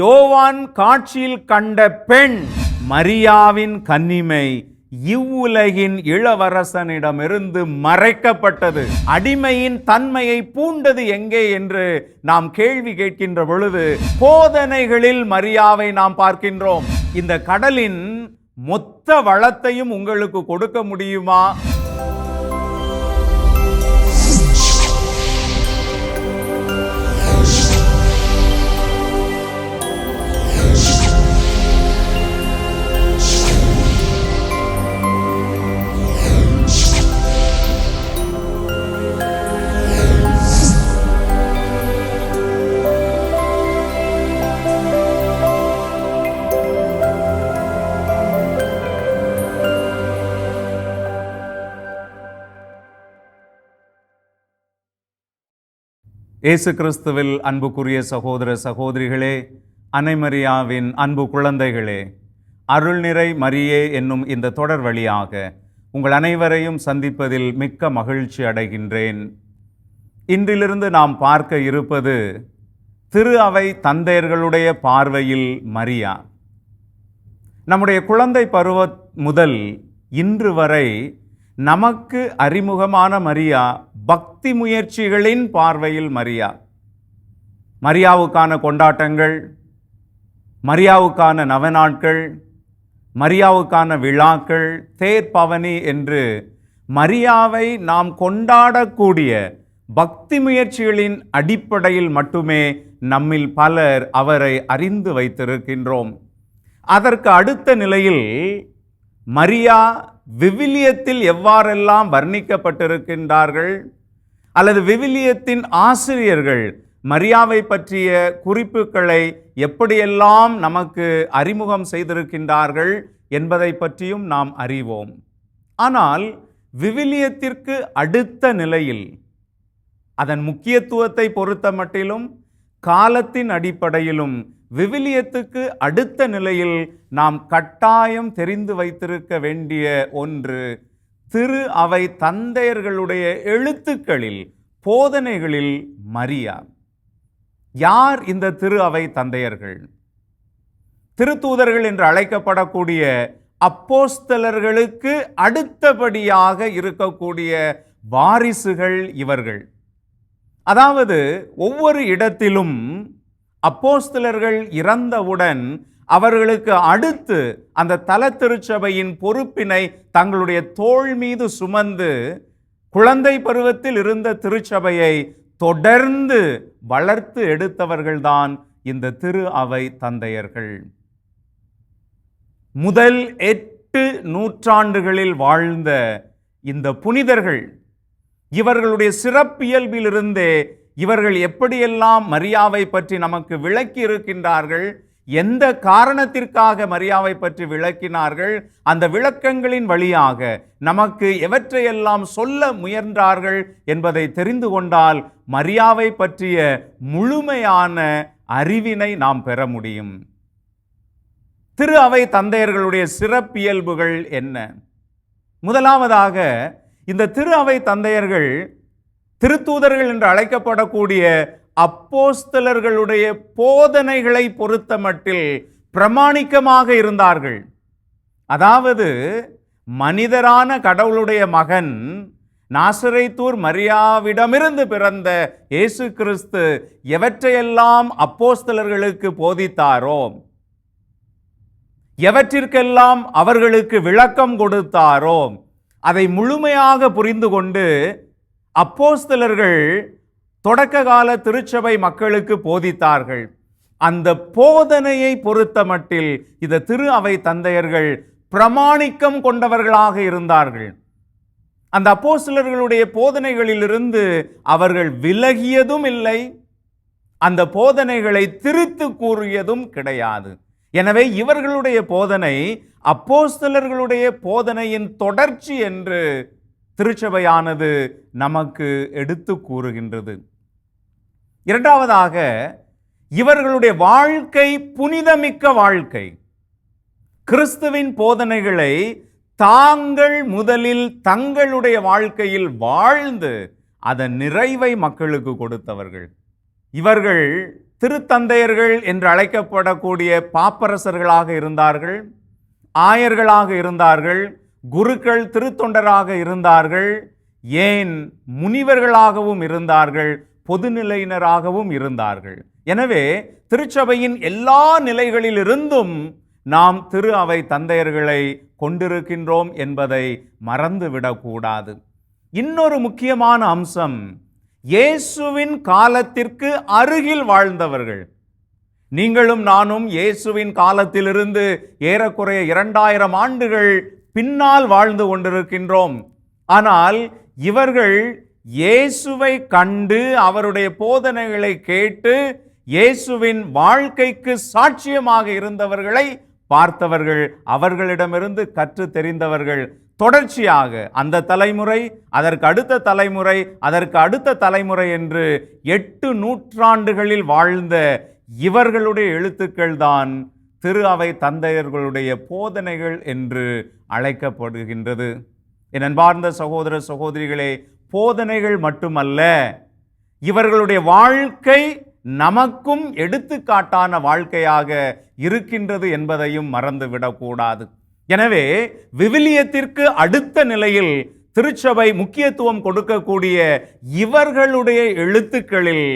யோவான் காட்சியில் கண்ட பெண் மரியாவின் கன்னிமை இவ்வுலகின் இளவரசனிடமிருந்து மறைக்கப்பட்டது. அடிமையின் தன்மையை பூண்டது எங்கே என்று நாம் கேள்வி கேட்கின்ற பொழுது போதனைகளில் மரியாவை நாம் பார்க்கின்றோம். இந்த கடலின் மொத்த வளத்தையும் உங்களுக்கு கொடுக்க முடியுமா? இயேசு கிறிஸ்துவில் அன்புக்குரிய சகோதர சகோதரிகளே அனைமரியாவின் அன்பு குழந்தைகளே அருள்நிறை மரியே என்னும் இந்த தொடர் வழியாக உங்கள் அனைவரையும் சந்திப்பதில் மிக்க மகிழ்ச்சி அடைகின்றேன். இன்றிலிருந்து நாம் பார்க்க இருப்பது திரு அவை தந்தையர்களுடைய பார்வையில் மரியா. நம்முடைய குழந்தை பருவ முதல் இன்று வரை நமக்கு அறிமுகமான மரியா பக்தி முயற்சிகளின் பார்வையில் மரியா. மரியாவுக்கான கொண்டாட்டங்கள் மரியாவுக்கான நவநாட்கள் மரியாவுக்கான விழாக்கள் தேர்பவனி என்று மரியாவை நாம் கொண்டாடக்கூடிய பக்தி முயற்சிகளின் அடிப்படையில் மட்டுமே நம்மில் பலர் அவரை அறிந்து வைத்திருக்கின்றோம். அதற்கு அடுத்த நிலையில் மரியா விவிலியத்தில் எவ்வாறெல்லாம் வர்ணிக்கப்பட்டிருக்கின்றார்கள்? அல்லது விவிலியத்தின் ஆசிரியர்கள் மரியாவை பற்றிய குறிப்புகளை எப்படியெல்லாம் நமக்கு அறிமுகம் செய்திருக்கின்றார்கள் என்பதை பற்றியும் நாம் அறிவோம். ஆனால் விவிலியத்திற்கு அடுத்த நிலையில் அதன் முக்கியத்துவத்தை பொறுத்த மட்டிலும் காலத்தின் அடிப்படையிலும் விவிலியத்துக்கு அடுத்த நிலையில் நாம் கட்டாயம் தெரிந்து வைத்திருக்க வேண்டிய ஒன்று திரு அவை தந்தையர்களுடைய எழுத்துக்களில் போதனைகளில் மரியா. யார் இந்த திரு அவை தந்தையர்கள்? திருத்தூதர்கள் என்று அழைக்கப்படக்கூடிய அப்போஸ்தலர்களுக்கு அடுத்தபடியாக இருக்கக்கூடிய வாரிசுகள் இவர்கள். அதாவது ஒவ்வொரு இடத்திலும் அப்போஸ்தலர்கள் இறந்தவுடன் அவர்களுக்கு அடுத்து அந்த தல திருச்சபையின் பொறுப்பினை தங்களுடைய தோள் மீது சுமந்து குழந்தை பருவத்தில் இருந்த திருச்சபையை தொடர்ந்து வளர்த்து எடுத்தவர்கள்தான் இந்த திரு அவை தந்தையர்கள். முதல் எட்டு நூற்றாண்டுகளில் வாழ்ந்த இந்த புனிதர்கள் இவர்களுடைய சிறப்பியல்பிலிருந்தே இவர்கள் எப்படியெல்லாம் மரியாவை பற்றி நமக்கு விளக்கி இருக்கின்றார்கள் எந்த காரணத்திற்காக மரியாவை பற்றி விளக்கினார்கள் அந்த விளக்கங்களின் வழியாக நமக்கு எவற்றையெல்லாம் சொல்ல முயன்றார்கள் என்பதை தெரிந்து கொண்டால் மரியாவை பற்றிய முழுமையான அறிவினை நாம் பெற முடியும். திரு அவை தந்தையர்களுடைய சிறப்பியல்புகள் என்ன? முதலாவதாக இந்த திரு அவை தந்தையர்கள் திருத்தூதர்கள் என்று அழைக்கப்படக்கூடிய அப்போஸ்தலர்களுடைய போதனைகளை பொறுத்த மட்டில் பிரமாணிக்கமாக இருந்தார்கள். அதாவது மனிதரான கடவுளுடைய மகன் நாசரைத்தூர் மரியாவிடமிருந்து பிறந்த இயேசு கிறிஸ்து எவற்றையெல்லாம் அப்போஸ்தலர்களுக்கு போதித்தாரோ எவற்றிற்கெல்லாம் அவர்களுக்கு விளக்கம் கொடுத்தாரோ அதை முழுமையாக புரிந்து கொண்டு அப்போஸ்தலர்கள் தொடக்க கால திருச்சபை மக்களுக்கு போதித்தார்கள். அந்த போதனையை பொறுத்த மட்டில் இந்த திரு அவை தந்தையர்கள் பிரமாணிக்கம் கொண்டவர்களாக இருந்தார்கள். அந்த அப்போஸ்தலர்களுடைய போதனைகளிலிருந்து அவர்கள் விலகியதும் இல்லை. அந்த போதனைகளை திருத்து கூறியதும் கிடையாது. எனவே இவர்களுடைய போதனை அப்போஸ்தலர்களுடைய போதனையின் தொடர்ச்சி என்று திருச்சபையானது நமக்கு எடுத்து கூறுகின்றது. இரண்டாவதாக இவர்களுடைய வாழ்க்கை புனிதமிக்க வாழ்க்கை. கிறிஸ்துவின் போதனைகளை தாங்கள் முதலில் தங்களுடைய வாழ்க்கையில் வாழ்ந்து அதன் நிறைவை மக்களுக்கு கொடுத்தவர்கள். இவர்கள் திருத்தந்தையர்கள் என்று அழைக்கப்படக்கூடிய பாப்பரசர்களாக இருந்தார்கள் ஆயர்களாக இருந்தார்கள் குருக்கள் திருத்தொண்டராக இருந்தார்கள் ஏன் முனிவர்களாகவும் இருந்தார்கள் பொதுநிலையினராகவும் இருந்தார்கள். எனவே திருச்சபையின் எல்லா நிலைகளிலிருந்தும் நாம் திரு அவை தந்தையர்களை கொண்டிருக்கின்றோம் என்பதை மறந்துவிடக்கூடாது. இன்னொரு முக்கியமான அம்சம் இயேசுவின் காலத்திற்கு அருகில் வாழ்ந்தவர்கள். நீங்களும் நானும் இயேசுவின் காலத்திலிருந்து ஏறக்குறைய இரண்டாயிரம் ஆண்டுகள் பின்னால் வாழ்ந்து கொண்டிருக்கின்றோம். ஆனால் இவர்கள் இயேசுவை கண்டு அவருடைய போதனைகளை கேட்டு இயேசுவின் வாழ்க்கைக்கு சாட்சியமாக இருந்தவர்களை பார்த்தவர்கள் அவர்களிடமிருந்து கற்று தெரிந்தவர்கள். தொடர்ச்சியாக அந்த தலைமுறை அதற்கு அடுத்த தலைமுறை அதற்கு அடுத்த தலைமுறை என்று எட்டு நூற்றாண்டுகளில் வாழ்ந்த இவர்களுடைய எழுத்துக்கள் தான் திரு அவை தந்தையர்களுடைய போதனைகள் என்று அழைக்கப்படுகின்றது. என் அன்பார்ந்த சகோதர சகோதரிகளே போதனைகள் மட்டுமல்ல இவர்களுடைய வாழ்க்கை நமக்கும் எடுத்துக்காட்டான வாழ்க்கையாக இருக்கின்றது என்பதையும் மறந்துவிடக்கூடாது. எனவே விவிலியத்திற்கு அடுத்த நிலையில் திருச்சபை முக்கியத்துவம் கொடுக்கக்கூடிய இவர்களுடைய எழுத்துக்களில்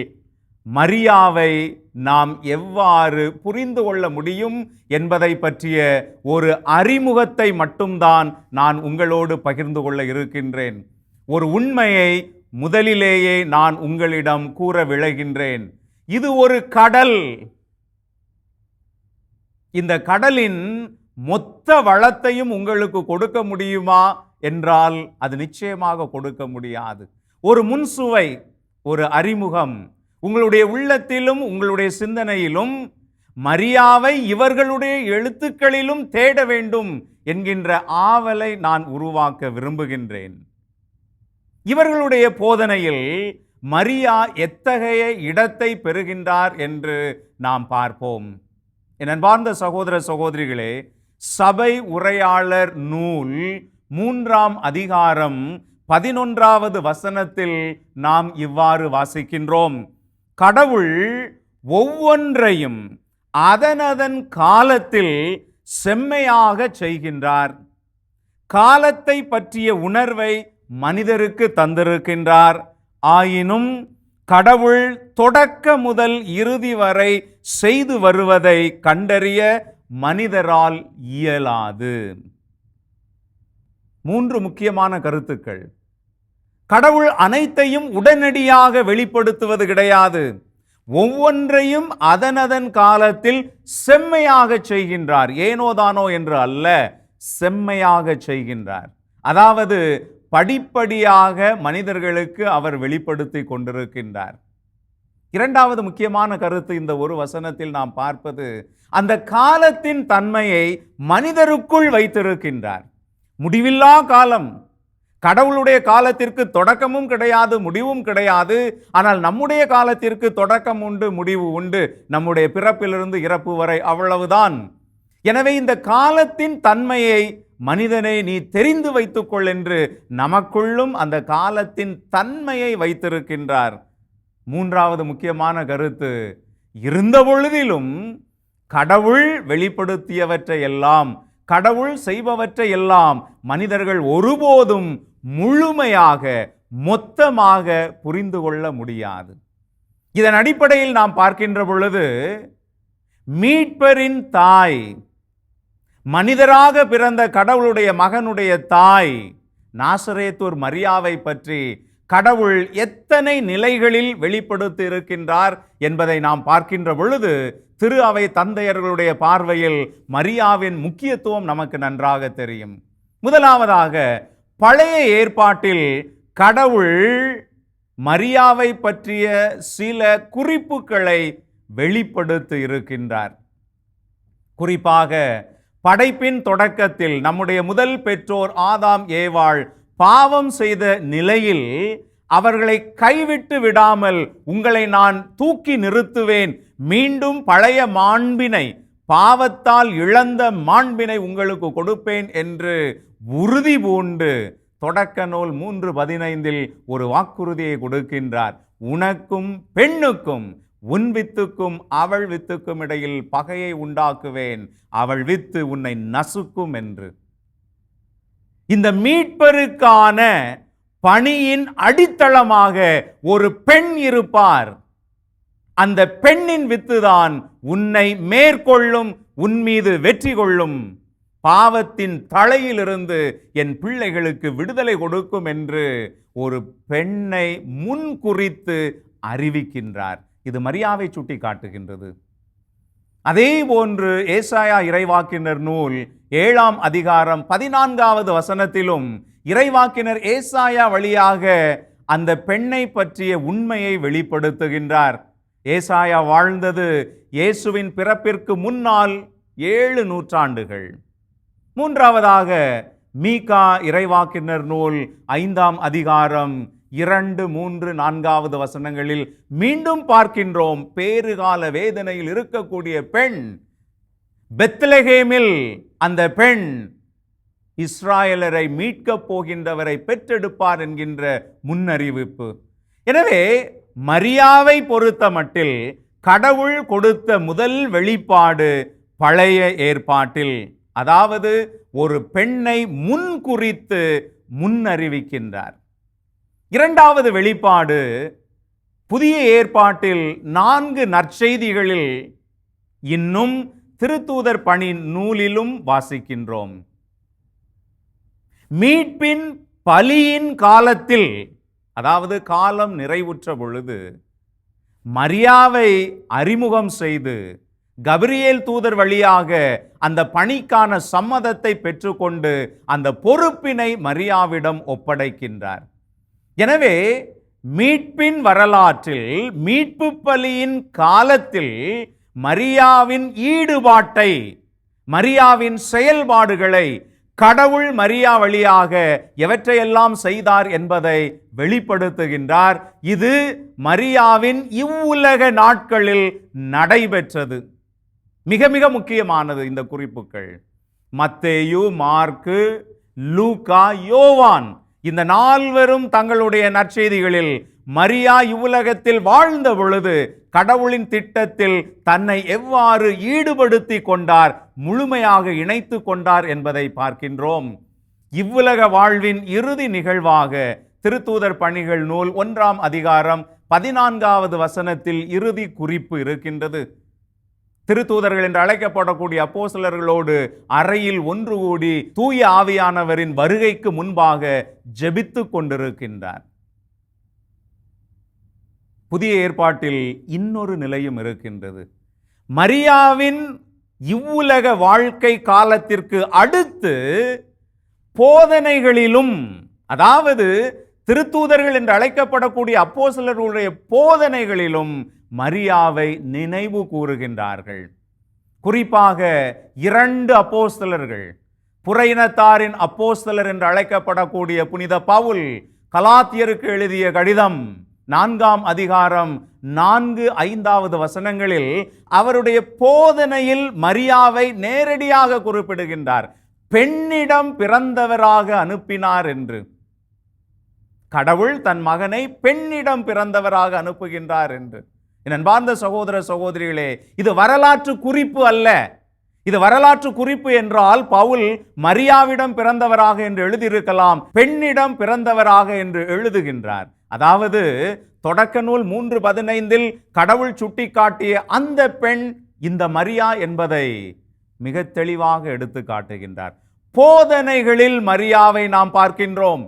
மரியாவை நாம் எவ்வாறு புரிந்து கொள்ள முடியும் என்பதை பற்றிய ஒரு அறிமுகத்தை மட்டும்தான் நான் உங்களோடு பகிர்ந்து கொள்ள இருக்கின்றேன். ஒரு உண்மையை முதலிலேயே நான் உங்களிடம் கூற விளைகின்றேன் இது ஒரு கடல். இந்த கடலின் மொத்த வளத்தையும் உங்களுக்கு கொடுக்க முடியுமா என்றால் அது நிச்சயமாக கொடுக்க முடியாது. ஒரு முன்சுவை ஒரு அறிமுகம். உங்களுடைய உள்ளத்திலும் உங்களுடைய சிந்தனையிலும் மரியாவை இவர்களுடைய எழுத்துக்களிலும் தேட வேண்டும் என்கின்ற ஆவலை நான் உருவாக்க விரும்புகின்றேன். இவர்களுடைய போதனையில் மரியா எத்தகைய இடத்தை பெறுகின்றார் என்று நாம் பார்ப்போம். என் அன்பார்ந்த சகோதர சகோதரிகளே சபை உரையாளர் நூல் மூன்றாம் அதிகாரம் பதினொன்றாவது வசனத்தில் நாம் இவ்வாறு வாசிக்கின்றோம். கடவுள் ஒவ்வொன்றையும் அதனதன் காலத்தில் செம்மையாக செய்கின்றார். காலத்தை பற்றிய உணர்வை மனிதருக்கு தந்திருக்கின்றார். ஆயினும் கடவுள் தொடக்க முதல் இறுதி வரை செய்து வருவதை கண்டறிய மனிதரால் இயலாது. மூன்று முக்கியமான கருத்துக்கள். கடவுள் அனைத்தையும் உடனடியாக வெளிப்படுத்துவது கிடையாது. ஒவ்வொன்றையும் அதனதன் காலத்தில் செம்மையாக செய்கின்றார். ஏனோதானோ என்று அல்ல செம்மையாக செய்கின்றார். அதாவது படிப்படியாக மனிதர்களுக்கு அவர் வெளிப்படுத்தி கொண்டிருக்கின்றார். இரண்டாவது முக்கியமான கருத்து இந்த ஒரு வசனத்தில் நாம் பார்ப்பது அந்த காலத்தின் தன்மையை மனிதருக்குள் வைத்திருக்கின்றார். முடிவில்லா காலம் கடவுளுடைய காலத்திற்கு தொடக்கமும் கிடையாது முடிவும் கிடையாது. ஆனால் நம்முடைய காலத்திற்கு தொடக்கம் உண்டு முடிவு உண்டு. நம்முடைய பிறப்பிலிருந்து இறப்பு வரை அவ்வளவுதான். எனவே இந்த காலத்தின் தன்மையை மனிதனை நீ தெரிந்து வைத்துக்கொள் என்று நமக்குள்ளும் அந்த காலத்தின் தன்மையை வைத்திருக்கின்றார். மூன்றாவது முக்கியமான கருத்து இருந்த பொழுதிலும் கடவுள் வெளிப்படுத்தியவற்றை எல்லாம் கடவுள் செய்பவற்றை எல்லாம் மனிதர்கள் ஒருபோதும் முழுமையாக மொத்தமாக புரிந்து கொள்ள முடியாது. இதன் அடிப்படையில் நாம் பார்க்கின்ற பொழுது மீட்பரின் தாய் மனிதராக பிறந்த கடவுளுடைய மகனுடைய தாய் நாசரேத்தூர் மரியாவை பற்றி கடவுள் எத்தனை நிலைகளில் வெளிப்படுத்தி இருக்கின்றார் என்பதை நாம் பார்க்கின்ற பொழுது திரு அவை தந்தையர்களுடைய பார்வையில் மரியாவின் முக்கியத்துவம் நமக்கு நன்றாக தெரியும். முதலாவதாக பழைய ஏற்பாட்டில் கடவுள் மரியாவை பற்றிய சில குறிப்புகளை வெளிப்படுத்தி இருக்கின்றார் குறிப்பாக படைப்பின் தொடக்கத்தில் நம்முடைய முதல் பெற்றோர் ஆதாம் ஏவாள் பாவம் செய்த நிலையில் அவர்களை கைவிட்டு விடாமல் உங்களை நான் தூக்கி நிறுத்துவேன். மீண்டும் பழைய மாண்பினை பாவத்தால் இழந்த மாண்பினை உங்களுக்கு கொடுப்பேன் என்று உறுதி பூண்டு தொடக்க நூல் மூன்று பதினைந்தில் ஒரு வாக்குறுதியை கொடுக்கின்றார். உனக்கும் பெண்ணுக்கும் உன் வித்துக்கும் அவள் வித்துக்கும் இடையில் பகையை உண்டாக்குவேன். அவள் வித்து உன்னை நசுக்கும் என்று. இந்த மீட்பருக்கான பணியின் அடித்தளமாக ஒரு பெண் இருப்பார். அந்த பெண்ணின் வித்துதான் உன்னை மேற்கொள்ளும் உன் மீது வெற்றி கொள்ளும். பாவத்தின் தலையிலிருந்து என் பிள்ளைகளுக்கு விடுதலை கொடுக்கும் என்று ஒரு பெண்ணை முன்குறித்து அறிவிக்கின்றார். இது மரியாவை சுட்டி காட்டுகின்றது அதே போன்று ஏசாயா இறைவாக்கினர் நூல் ஏழாம் அதிகாரம் பதினான்காவது வசனத்திலும் இறைவாக்கினர் ஏசாயா வழியாக அந்த பெண்ணை பற்றிய உண்மையை வெளிப்படுத்துகின்றார். ஏசாயா வாழ்ந்தது இயேசுவின் பிறப்பிற்கு முன்னால் ஏழு நூற்றாண்டுகள். மூன்றாவதாக மீகா இறைவாக்கினர் நூல் ஐந்தாம் அதிகாரம் இரண்டு மூன்று நான்காவது வசனங்களில் மீண்டும் பார்க்கின்றோம். பேறுகால வேதனையில் இருக்கக்கூடிய பெண் பெத்லஹேமில் அந்த பெண் இஸ்ராயலரை மீட்கப் போகின்றவரை பெற்றெடுப்பார் என்கின்ற முன்னறிவிப்பு. எனவே மரியாவை பொறுத்த மட்டில் கடவுள் கொடுத்த முதல் வெளிப்பாடு பழைய ஏற்பாட்டில் அதாவது ஒரு பெண்ணை முன்குறித்து முன்னறிவிக்கின்றார். இரண்டாவது வெளிப்பாடு புதிய ஏற்பாட்டில் நான்கு நற்செய்திகளில் இன்னும் திருத்தூதர் பணி நூலிலும் வாசிக்கின்றோம். மீட்பின் பலியின் காலத்தில் அதாவது காலம் நிறைவுற்ற பொழுது மரியாவை அறிமுகம் செய்து கபிரியேல் தூதர் வழியாக அந்த பணிக்கான சம்மதத்தை பெற்றுக்கொண்டு அந்த பொறுப்பினை மரியாவிடம் ஒப்படைக்கின்றார். எனவே மீட்பின் வரலாற்றில் மீட்பு பலியின் காலத்தில் மரியாவின் ஈடுபாட்டை மரியாவின் செயல்பாடுகளை கடவுள் மரியா வழியாக எவற்றையெல்லாம் செய்தார் என்பதை வெளிப்படுத்துகின்றார். இது மரியாவின் இவ்வுலக நாட்களில் நடைபெற்றது. மிக மிக முக்கியமானது இந்த குறிப்புகள். மத்தேயு மார்க்கு லூகா யோவான் இந்த நால்வரும் தங்களுடைய நற்செய்திகளில் மரியா இவ்வுலகத்தில் வாழ்ந்த பொழுது கடவுளின் திட்டத்தில் தன்னை எவ்வாறு ஈடுபடுத்தி கொண்டார் முழுமையாக இணைத்து கொண்டார் என்பதை பார்க்கின்றோம். இவ்வுலக வாழ்வின் இறுதி நிகழ்வாக திருத்தூதர் பணிகள் நூல் ஒன்றாம் அதிகாரம் பதினான்காவது வசனத்தில் இறுதி குறிப்பு இருக்கின்றது. திருத்தூதர்கள் என்று அழைக்கப்படக்கூடிய அப்போசலர்களோடு அறையில் ஒன்று கூடி தூய ஆவியானவரின் வருகைக்கு முன்பாக ஜெபித்து கொண்டிருக்கின்றார். புதிய ஏற்பாட்டில் இன்னொரு நிலையும் இருக்கின்றது. மரியாவின் இவ்வுலக வாழ்க்கை காலத்திற்கு அடுத்து போதனைகளிலும் அதாவது திருத்தூதர்கள் என்று அழைக்கப்படக்கூடிய அப்போசலர்களுடைய போதனைகளிலும் மரியாவை நினைவு கூறுகின்றார்கள். குறிப்பாக இரண்டு அப்போஸ்தலர்கள் புறையினத்தாரின் அப்போஸ்தலர் என்று அழைக்கப்படக்கூடிய புனித பவுல் கலாத்தியருக்கு எழுதிய கடிதம் நான்காம் அதிகாரம் நான்கு ஐந்தாவது வசனங்களில் அவருடைய போதனையில் மரியாவை நேரடியாக குறிப்பிடுகின்றார். பெண்ணிடம் பிறந்தவராக அனுப்பினார் என்று. கடவுள் தன் மகனை பெண்ணிடம் பிறந்தவராக அனுப்புகின்றார் என்று. என் அன்பார்ந்த சகோதர சகோதரிகளே இது வரலாற்று குறிப்பு அல்ல. இது வரலாற்று குறிப்பு என்றால் பவுல் மரியாவிடம் பிறந்தவராக என்று எழுதியிருக்கலாம் பெண்ணிடம் பிறந்தவராக என்று எழுதுகின்றார். அதாவது தொடக்க நூல் மூன்று பதினைந்தில் கடவுள் சுட்டிக்காட்டிய அந்த பெண் இந்த மரியா என்பதை மிக தெளிவாக எடுத்து காட்டுகின்றார். போதனைகளில் மரியாவை நாம் பார்க்கின்றோம்.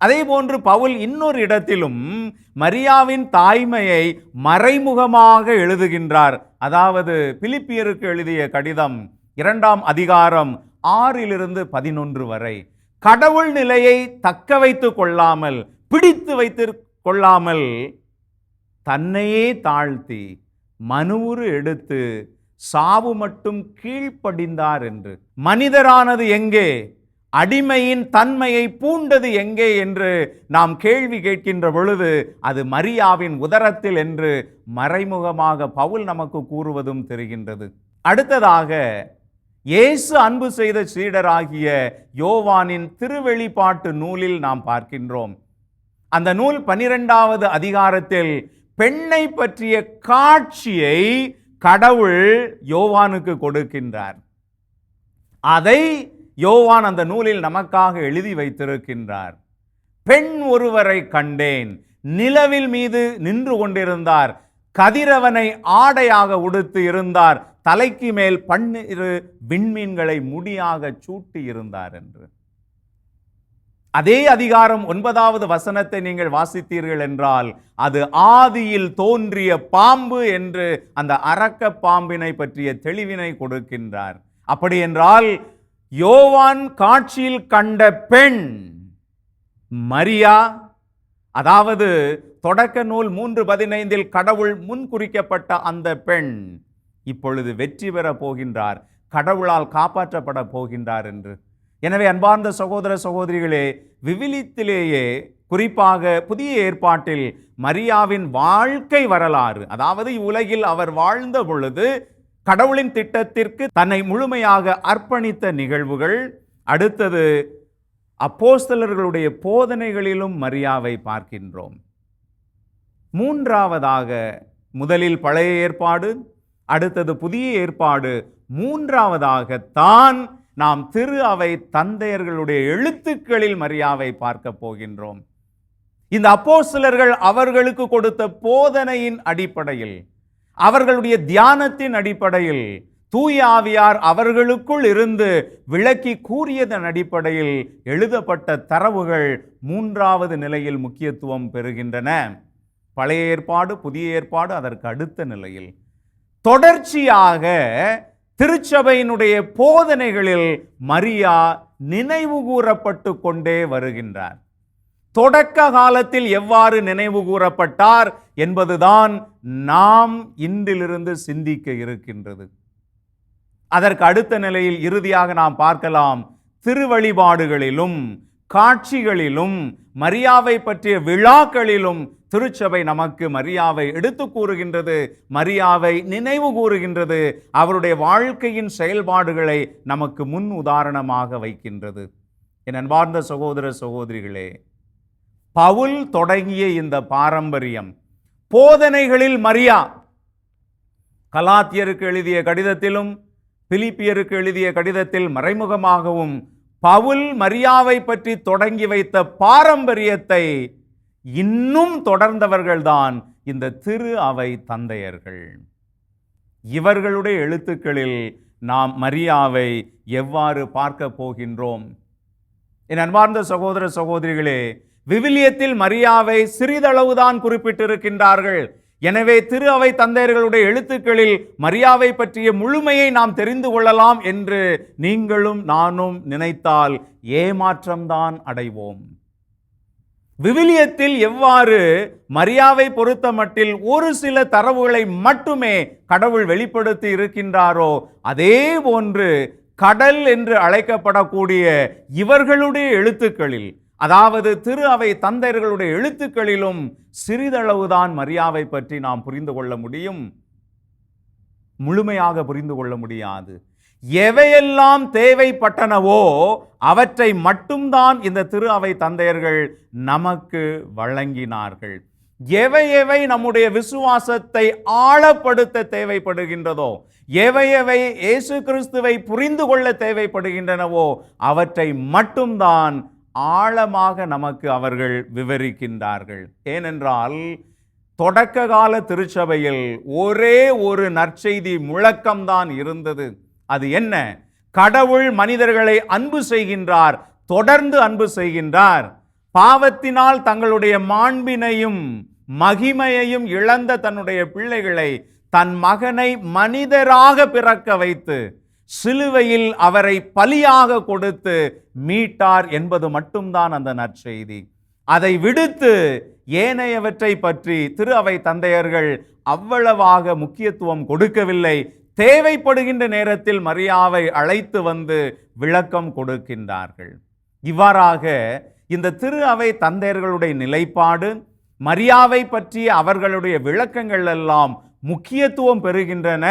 அதே போன்று பவுல் இன்னொரு இடத்திலும் மரியாவின் தாய்மையை மறைமுகமாக எழுதுகின்றார். அதாவது பிலிப்பியருக்கு எழுதிய கடிதம் இரண்டாம் அதிகாரம் ஆறிலிருந்து பதினொன்று வரை. கடவுள் நிலையை தக்க வைத்து கொள்ளாமல் பிடித்து வைத்து கொள்ளாமல் தன்னையே தாழ்த்தி மனுவுறு எடுத்து சாவு மட்டும் கீழ்ப்படிந்தார் என்று. மனிதரானது எங்கே? அடிமையின் தன்மையை பூண்டது எங்கே என்று நாம் கேள்வி கேட்கின்ற பொழுது அது மரியாவின் உதரத்தில் என்று மறைமுகமாக பவுல் நமக்கு கூறுவதும் தெரிகின்றது. அடுத்ததாக இயேசு அன்பு செய்த சீடராகிய யோவானின் திருவெளிப்பாட்டு நூலில் நாம் பார்க்கின்றோம். அந்த நூல் பனிரெண்டாவது அதிகாரத்தில் பெண்ணை பற்றிய காட்சியை கடவுள் யோவானுக்கு கொடுக்கின்றார். அதை யோவான் அந்த நூலில் நமக்காக எழுதி வைத்திருக்கின்றார். பெண் ஒருவரை கண்டேன். நிலவில் மீது நின்று கொண்டிருந்தார். கதிரவனை ஆடையாக உடுத்து இருந்தார். தலைக்கு மேல் பன்னிரு விண்மீன்களை முடியாக சூட்டி இருந்தார் என்று. அதே அதிகாரம் ஒன்பதாவது வசனத்தை நீங்கள் வாசித்தீர்கள் என்றால் அது ஆதியில் தோன்றிய பாம்பு என்று அந்த அரக்க பாம்பினை பற்றிய தெளிவினை கொடுக்கின்றார். அப்படி என்றால் யோவான் காட்சியில் கண்ட பெண் மரியா அதாவது தொடக்க நூல் மூன்று பதினைந்தில் கடவுள் முன் குறிக்கப்பட்ட அந்த பெண் இப்பொழுது வெற்றி பெற போகின்றார் கடவுளால் காப்பாற்றப்பட போகின்றார் என்று. எனவே அன்பார்ந்த சகோதர சகோதரிகளே விவிலியத்திலேயே குறிப்பாக புதிய ஏற்பாட்டில் மரியாவின் வாழ்க்கை வரலாறு அதாவது இவ்வுலகில் அவர் வாழ்ந்த பொழுது கடவுளின் திட்டத்திற்கு தன்னை முழுமையாக அர்ப்பணித்த நிகழ்வுகள் அடுத்தது அப்போஸ்தலர்களுடைய போதனைகளிலும் மரியாவை பார்க்கின்றோம். மூன்றாவதாக முதலில் பழைய ஏற்பாடு அடுத்தது புதிய ஏற்பாடு. மூன்றாவதாக தான் நாம் திரு அவை தந்தையர்களுடைய எழுத்துக்களில் மரியாவை பார்க்க போகின்றோம். இந்த அப்போஸ்தலர்கள் அவர்களுக்கு கொடுத்த போதனையின் அடிப்படையில் அவர்களுடைய தியானத்தின் அடிப்படையில் தூய ஆவியார் அவர்களுக்குள் இருந்து விளக்கி கூறியதன் அடிப்படையில் எழுதப்பட்ட தரவுகள் மூன்றாவது நிலையில் முக்கியத்துவம் பெறுகின்றன. பழைய ஏற்பாடு புதிய ஏற்பாடு அதற்கு அடுத்த நிலையில். தொடர்ச்சியாக திருச்சபையினுடைய போதனைகளில் மரியா நினைவு கூறப்பட்டு கொண்டே வருகின்றார். தொடக்க காலத்தில் எவ்வாறு நினைவு கூறப்பட்டார் என்பதுதான் நாம் இன்றிலிருந்து சிந்திக்க இருக்கின்றது. அதற்கு அடுத்த நிலையில் இறுதியாக நாம் பார்க்கலாம் திருவழிபாடுகளிலும் காட்சிகளிலும் மரியாவை பற்றிய விழாக்களிலும் திருச்சபை நமக்கு மரியாவை எடுத்து கூறுகின்றது மரியாவை நினைவு கூறுகின்றது அவருடைய வாழ்க்கையின் செயல்பாடுகளை நமக்கு முன் உதாரணமாக வைக்கின்றது. என் அன்பார்ந்த சகோதர சகோதரிகளே பவுல் தொடங்கிய இந்த பாரம்பரியம். போதனைகளில் மரியா. கலாத்தியருக்கு எழுதிய கடிதத்திலும் பிலிப்பியருக்கு எழுதிய கடிதத்தில் மறைமுகமாகவும் பவுல் மரியாவை பற்றி தொடங்கி வைத்த பாரம்பரியத்தை இன்னும் தொடர்ந்தவர்கள்தான் இந்த திரு அவை தந்தையர்கள். இவர்களுடைய எழுத்துக்களில் நாம் மரியாவை எவ்வாறு பார்க்க போகின்றோம்? என் அன்பார்ந்த சகோதர சகோதரிகளே விவிலியத்தில் மரியாவை சிறிதளவுதான் குறிப்பிட்டிருக்கின்றார்கள். எனவே திரு அவை தந்தையர்களுடைய எழுத்துக்களில் மரியாவை பற்றிய முழுமையை நாம் தெரிந்து கொள்ளலாம் என்று நீங்களும் நானும் நினைத்தால் ஏமாற்றம்தான் அடைவோம். விவிலியத்தில் எவ்வாறு மரியாவை பொறுத்த மட்டில் ஒரு சில தரவுகளை மட்டுமே கடவுள் வெளிப்படுத்தி இருக்கின்றாரோ அதே போன்று கடல் என்று அழைக்கப்படக்கூடிய இவர்களுடைய எழுத்துக்களில் அதாவது திரு அவை தந்தையர்களுடைய எழுத்துக்களிலும் சிறிதளவுதான் மரியாவை பற்றி நாம் புரிந்து கொள்ள முடியும். முழுமையாக புரிந்து கொள்ள முடியாது. எவையெல்லாம் தேவைப்பட்டனவோ அவற்றை மட்டும்தான் இந்த திரு அவை தந்தையர்கள் நமக்கு வழங்கினார்கள். எவை எவை நம்முடைய விசுவாசத்தை ஆழப்படுத்த தேவைப்படுகின்றதோ எவை எவை இயேசு கிறிஸ்துவை புரிந்து கொள்ள தேவைப்படுகின்றனவோ அவற்றை மட்டும்தான் ஆழமாக நமக்கு அவர்கள் விவரிக்கின்றார்கள். ஏனென்றால் தொடக்க கால திருச்சபையில் ஒரே ஒரு நற்செய்தி முழக்கம்தான் இருந்தது. அது என்ன? கடவுள் மனிதர்களை அன்பு செய்கின்றார் தொடர்ந்து அன்பு செய்கின்றார். பாவத்தினால் தங்களுடைய மாண்பினையும் மகிமையையும் இழந்த தன்னுடைய பிள்ளைகளை தன் மகனை மனிதராக பிறக்க வைத்து சிலுவையில் அவரை பலியாக கொடுத்து மீட்டார் என்பது மட்டும்தான் அந்த நற்செய்தி. அதை விடுத்து ஏனையவற்றை பற்றி திரு அவை தந்தையர்கள் அவ்வளவாக முக்கியத்துவம் கொடுக்கவில்லை. தேவைப்படுகின்ற நேரத்தில் மரியாவை அழைத்து வந்து விளக்கம் கொடுக்கின்றார்கள். இவ்வாறாக இந்த திரு அவை தந்தையர்களுடைய நிலைப்பாடு மரியாவை பற்றிய அவர்களுடைய விளக்கங்கள் எல்லாம் முக்கியத்துவம் பெறுகின்றன.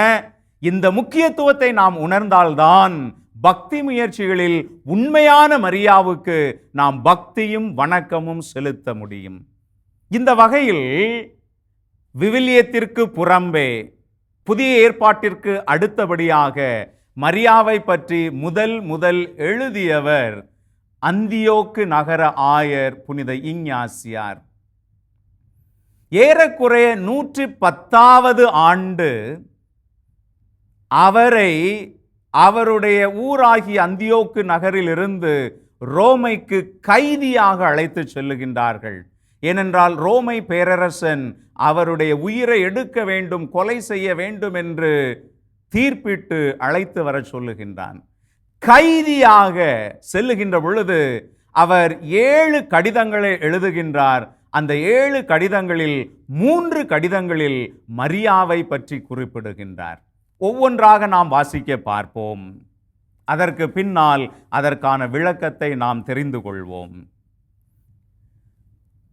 இந்த முக்கியத்துவத்தை நாம் உணர்ந்தால்தான் பக்தி முயற்சிகளில் உண்மையான மரியாவுக்கு நாம் பக்தியும் வணக்கமும் செலுத்த முடியும். இந்த வகையில் விவிலியத்திற்கு புறம்பே புதிய ஏற்பாட்டிற்கு அடுத்தபடியாக மரியாவை பற்றி முதல் முதல் எழுதியவர் அந்தியோக்கு நகர ஆயர் புனித இஞ்ஞாசியார். ஏறக்குறைய நூற்றி பத்தாவது ஆண்டு அவரை அவருடைய ஊராகிய அந்தியோக்கு நகரிலிருந்து ரோமைக்கு கைதியாக அழைத்து செல்லுகின்றார்கள். ஏனென்றால் ரோமை பேரரசன் அவருடைய உயிரை எடுக்க வேண்டும் கொலை செய்ய வேண்டும் என்று தீர்ப்பிட்டு அழைத்து வர சொல்லுகின்றான். கைதியாக செல்லுகின்ற பொழுது அவர் ஏழு கடிதங்களை எழுதுகின்றார். அந்த ஏழு கடிதங்களில் மூன்று கடிதங்களில் மரியாவை பற்றி குறிப்பிடுகின்றார். ஒவ்வொன்றாக நாம் வாசிக்க பார்ப்போம். அதற்கு பின்னால் அதற்கான விளக்கத்தை நாம் தெரிந்து கொள்வோம்.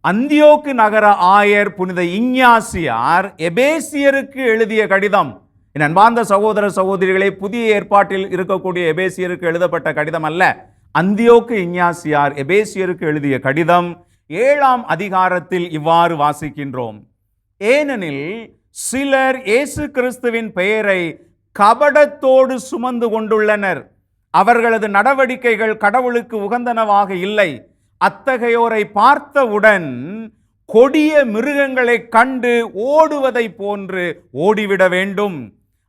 அந்தியோக்கு நகர ஆயர் புனித இஞ்ஞாசியார் எபேசியருக்கு எழுதிய கடிதம். என் அன்பார்ந்த சகோதர சகோதரிகளை புதிய ஏற்பாட்டில் இருக்கக்கூடிய எபேசியருக்கு எழுதப்பட்ட கடிதம் அல்ல. அந்தியோக்கு இஞ்ஞாசியார் எபேசியருக்கு எழுதிய கடிதம். ஏழாம் அதிகாரத்தில் இவ்வாறு வாசிக்கின்றோம். ஏனெனில் சிலர் இயேசு கிறிஸ்துவின் பெயரை கபடத்தோடு சுமந்து கொண்டுள்ளனர். அவர்களது நடவடிக்கைகள் கடவுளுக்கு உகந்தனவாக இல்லை. அத்தகையோரை பார்த்தவுடன் கொடிய மிருகங்களை கண்டு ஓடுவதை போன்று ஓடிவிட வேண்டும்.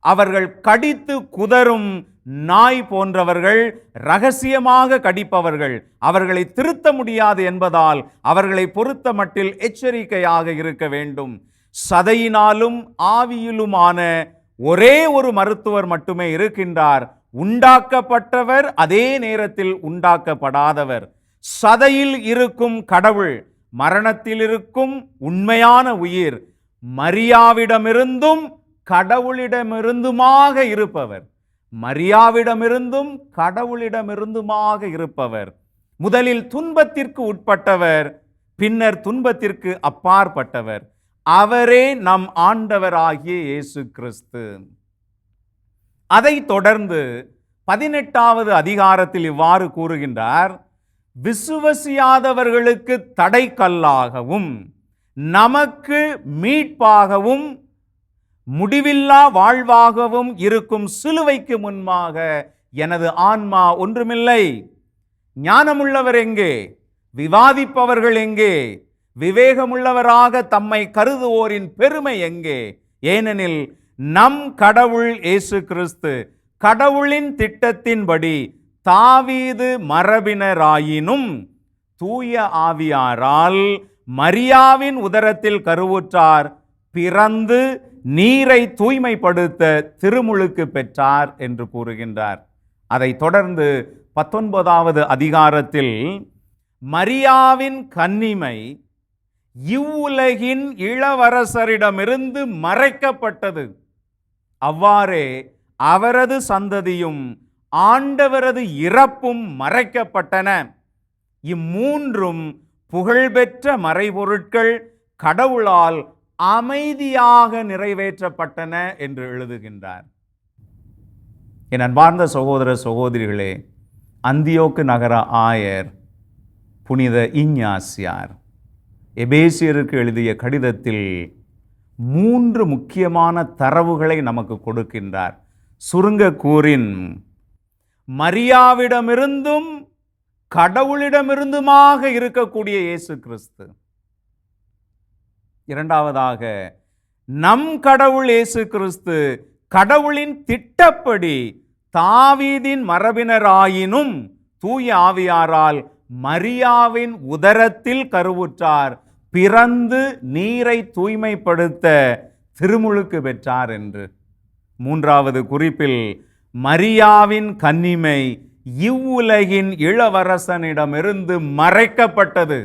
அவர்கள் கடித்து குதறும் நாய் போன்றவர்கள் ரகசியமாக கடிப்பவர்கள். அவர்களை திருத்த முடியாது என்பதால் அவர்களை பொறுத்த மட்டில் எச்சரிக்கையாக இருக்க வேண்டும். சதையினாலும் ஆவியிலுமான ஒரே ஒரு மருத்துவர் மட்டுமே இருக்கின்றார். உண்டாக்கப்பட்டவர் அதே நேரத்தில் உண்டாக்கப்படாதவர். சதையில் இருக்கும் கடவுள் மரணத்தில் இருக்கும் உண்மையான உயிர் மரியாவிடமிருந்தும் கடவுளிடமிருந்துமாக இருப்பவர். மரியாவிடமிருந்தும் கடவுளிடமிருந்துமாக இருப்பவர். முதலில் துன்பத்திற்கு உட்பட்டவர் பின்னர் துன்பத்திற்கு அப்பாற்பட்டவர். அவரே நம் ஆண்டவராகிய இயேசு கிறிஸ்து. அதைத் தொடர்ந்து பதினெட்டாவது அதிகாரத்தில் இவ்வாறு கூறுகின்றார் விசுவசியாதவர்களுக்கு தடைக்கல்லாகவும் நமக்கு மீட்பாகவும் முடிவில்லா வாழ்வாகவும் இருக்கும் சிலுவைக்கு முன்பாக எனது ஆன்மா ஒன்றுமில்லை. ஞானமுள்ளவர் எங்கே? விவாதிப்பவர்கள் எங்கே? விவேகமுள்ளவராக தம்மை கருதுவோரின் பெருமை எங்கே? ஏனெனில் நம் கடவுள் இயேசு கிறிஸ்து கடவுளின் திட்டத்தின்படி தாவீது மரபினராயினும் தூய ஆவியாரால் மரியாவின் உதரத்தில் கருவுற்றார் பிறந்து நீரை தூய்மைப்படுத்த திருமுழுக்கு பெற்றார் என்று கூறுகின்றார். அதை தொடர்ந்து பத்தொன்பதாவது அதிகாரத்தில் மரியாவின் கன்னிமை இவ்வுலகின் இளவரசரிடமிருந்து மறைக்கப்பட்டது. அவ்வாறே அவரது சந்ததியும் ஆண்டவரது இறப்பும் மறைக்கப்பட்டன. இம்மூன்றும் புகழ்பெற்ற மறைபொருட்கள் கடவுளால் அமைதியாக நிறைவேற்றப்பட்டன என்று எழுதுகின்றார். என் அன்பார்ந்த சகோதர சகோதரிகளே அந்தியோக்கு நகர ஆயர் புனித இஞ்ஞாசியார். எபேசியருக்கு எழுதிய கடிதத்தில் மூன்று முக்கியமான தரவுகளை நமக்கு கொடுக்கின்றார். சுருங்க கூறின் மரியாவிடமிருந்தும் கடவுளிடமிருந்துமாக இருக்கக்கூடிய இயேசு கிறிஸ்து. இரண்டாவதாக நம் கடவுள் இயேசு கிறிஸ்து கடவுளின் திட்டப்படி தாவீதின் மரபினராயினும் தூய ஆவியாரால் மரியாவின் உதரத்தில் கருவுற்றார். பிறந்து நீரை தூய்மைப்படுத்த திருமுழுக்கு பெற்றார் என்று. மூன்றாவது குறிப்பில் மரியாவின் கன்னிமை இவ்வுலகின் இளவரசனிடமிருந்து மறைக்கப்பட்டது.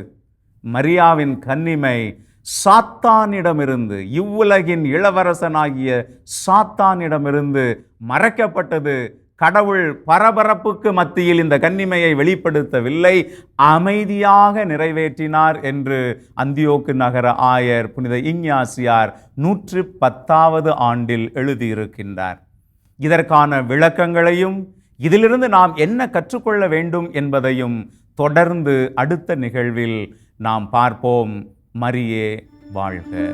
மரியாவின் கன்னிமை சாத்தானிடமிருந்து இவ்வுலகின் இளவரசனாகிய சாத்தானிடமிருந்து மறைக்கப்பட்டது. கடவுள் பரபரப்புக்கு மத்தியில் இந்த கன்னிமையை வெளிப்படுத்தவில்லை. அமைதியாக நிறைவேற்றினார் என்று அந்தியோக்கு நகர ஆயர் புனித இஞ்ஞாசியார் நூற்று பத்தாவது ஆண்டில் எழுதியிருக்கின்றார். இதற்கான விளக்கங்களையும் இதிலிருந்து நாம் என்ன கற்றுக்கொள்ள வேண்டும் என்பதையும் தொடர்ந்து அடுத்த நிகழ்வில் நாம் பார்ப்போம். மரியே வாழ்க.